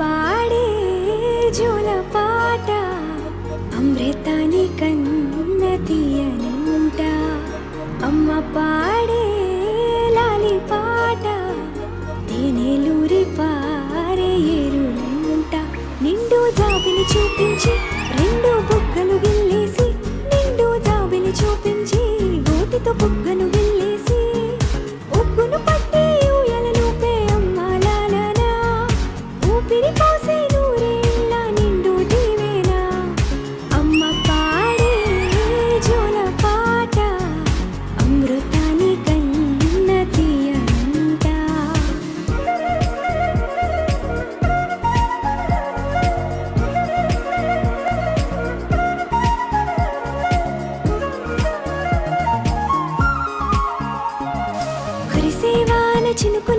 పాడే జోల పాట అమృతాని కన్న తీయనంట. అమ్మ పాడే లాలి పాట తేనెలూరి పారే ఎరులంట నిండు జాబిని చూపించి 情的贵。